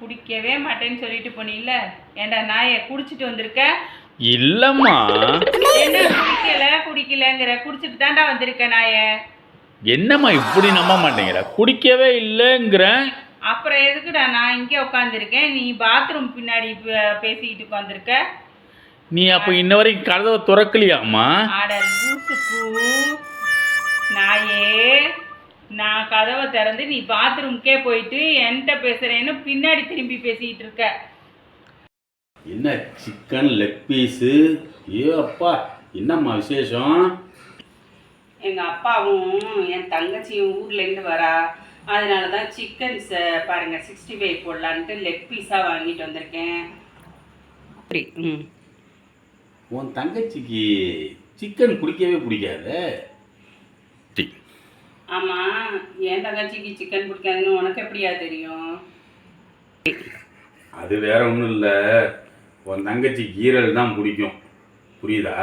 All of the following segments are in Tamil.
குடிக்கவே மாட்டேன்னு சொல்லிட்டு போனீல்ல? ஏண்டா நாயை குடிச்சிட்டு வந்திருக்க? இல்லைம்மா. என்ன குடிக்கல குடிக்கலங்கிற? குடிச்சிட்டு தாண்டா வந்திருக்க நாயை? என்னம்மா இப்படி நம்ப மாட்டேங்கிற? குடிக்கவே இல்லைங்கிறேன் அப்புறம் எதுக்குடா நான் இங்கே உட்காந்துருக்கேன் நீ பாத்ரூம் பின்னாடி பேசிக்கிட்டு உட்காந்துருக்க நீ அப்போ இன்ன வரைக்கும் கதவை திறக்கலையாம்மா? ஆட லூசு பூ நாயே. நான் கதவை திறந்து நீ பாத்ரூம்க்கே போயிட்டு என்கிட்ட பேசுறேன்னு பின்னாடி திரும்பி பேசிக்கிட்டு இருக்க. என்ன சிக்கன் லெக் பீஸு ஐயோ அப்பா என்னம்மா விசேஷம்? எங்கள் அப்பாவும் என் தங்கச்சியும் ஊர்லேருந்து வரா. அதனால தான் சிக்கன் பாருங்க சிக்ஸ்டி ஃபைவ் போடலான்ட்டு லெக் பீஸாக வாங்கிட்டு வந்திருக்கேன். அப்படி ம். உன் தங்கச்சிக்கு சிக்கன் பிடிக்கவே பிடிக்காது. ஆமாம் என் தங்கச்சிக்கு சிக்கன் பிடிக்காதுன்னு உனக்கு எப்படியா தெரியும்? அது வேற ஒன்றும் இல்லை. உன் தங்கச்சிக்கு ஈரல் தான் பிடிக்கும். புரியுதா?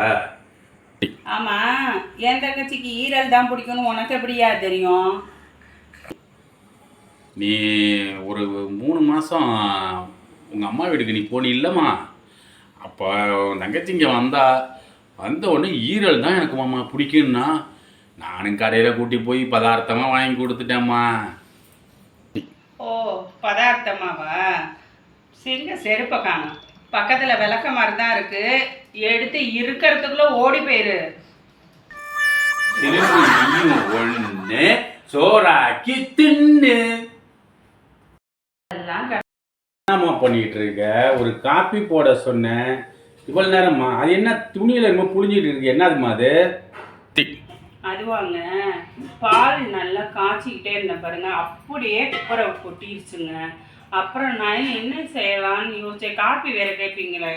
ஆமாம் என் தங்கச்சிக்கு ஈரல் தான் பிடிக்கும்னு உனக்கு எப்படியா தெரியும்? நீ ஒரு மூணு மாதம் உங்கள் அம்மா வீட்டுக்கு நீ போனி இல்லைம்மா. அப்போ உன் தங்கச்சி இங்கே வந்தா வந்த உடனே ஈரல் தான் எனக்கு மாமா பிடிக்கும்னா நானும் கடையில் கூட்டி போய் பதார்த்தமாக வாங்கி கொடுத்துட்டேம்மா. ஓ பதார்த்தமாவா? சரிங்க செருப்பை காணும். பக்கத்தில் விளக்க மாதிரி தான் இருக்கு. எடுத்து இருக்கிறதுக்குள்ள ஓடி போயிரு. திரும்பி நீயும் ஒன்று சோறாக்கி தின்னு. என்னம்மா பண்ணிட்டு இருக்க? ஒரு காப்பி போட சொன்னேன். இவ்வளவு நேரம்மா அது என்ன துணியில என்னமோ புழிஞ்சிட்டு இருக்கு. என்னதும்மா அது? அதுவாங்க. பால் நல்லா காய்ச்சிக்கிட்டே இருந்தேன் பாருங்க. அப்படியே குப்பரை கொட்டிருச்சுங்க. அப்புறம் நான் என்ன செய்யலான்னு யோசிச்சேன். காப்பி வேற கேட்பீங்களே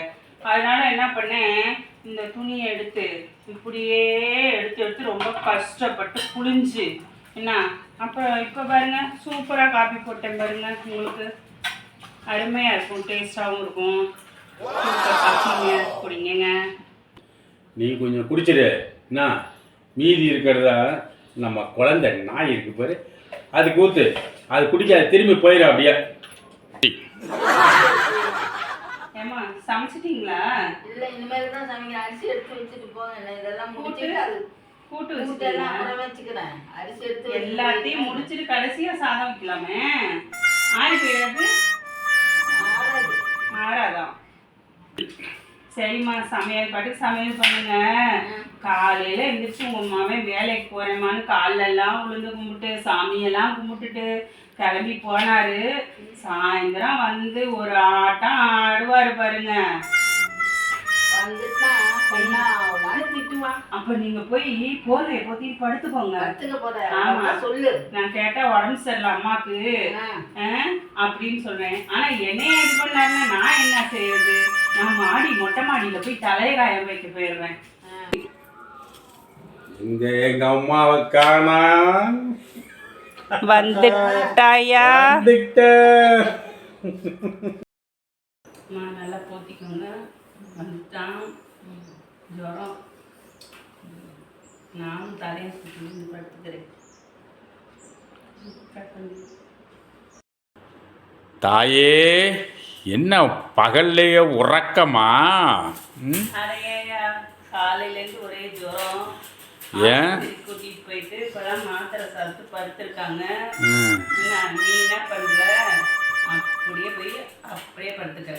அதனால என்ன பண்ணேன்? இந்த துணியை எடுத்து இப்படியே எடுத்து எடுத்து ரொம்ப கஷ்டப்பட்டு புளிஞ்சு என்ன? அப்புறம் இப்போ பாருங்க சூப்பராக காப்பி போட்டேன் பாருங்க. உங்களுக்கு அருமையாக இருக்கும் டேஸ்ட்டாகவும் இருக்கும். சூப்பர் காப்பிங்க குடிங்க நீ கொஞ்சம் குடிச்சிடு என்ன? மீதி இருக்கிறதா? நம்ம குழந்தை நாய் இருக்கு பாரு. அதுக்கு ஊத்து அது குடிக்காது திரும்பி போயிடும் அப்படியே. ஏம்மா சமைச்சிட்டீங்களா? இல்ல இனிமேல் தான் சமைக்க அரிசி எடுத்து வச்சுட்டு போங்க. இதெல்லாம் முடிச்சுட்டு அது கூட்டு வச்சுட்டீங்களா? அப்புறம் வச்சுக்கிறேன். அரிசி எடுத்து எல்லாத்தையும் முடிச்சிட்டு கடைசியா சாதம் வைக்கலாமே? ஆறி. ஆறாதான் சரிம்மா சமையல் பாட்டுக்கு சமையல் பண்ணுங்க. காலையில எந்திரிச்சு உங்க மாமன் வேலைக்கு போறேம்மான்னு கால்ல எல்லாம் உளுந்து கும்பிட்டு சாமியெல்லாம் கும்பிட்டுட்டு கிளம்பி போனாரு. சாயந்தரம் வந்து ஒரு ஆட்டம் ஆடுவாரு பாருங்க. அப்ப நீங்க போய் போதைய போத்தி படுத்துக்கோங்க. சொல்லு. நான் கேட்டா உடம்பு சரியில்லை அம்மாக்கு. அப்படின்னு சொல்றேன். ஆனா என்னைய இது பண்ணாருன்னா நான் என்ன செய்யறது நான் மாடி மொட்டை மாடியில போய் தலைய காய வைக்க போயிடுறேன். இங்க எங்க அம்மாவை காணா. வந்துட்டாயா. நான் நல்லா போத்திக்கோங்க. வந்துட்டான். ஜுரம். நானும் தலையை சுற்றி படுத்துக்கிறேன். தாயே என்ன பகல்லையே உறக்கமா? ம்? அடையா காலையிலேருந்து ஒரே ஜுரம். ஏன்? கூட்டிட்டு போயிட்டு இப்பதான் மாத்திரை சாப்பிட்டு படுத்திருக்காங்க. நீ என்ன பண்ற? அப்படியே போய் அப்படியே படுத்துக்கிற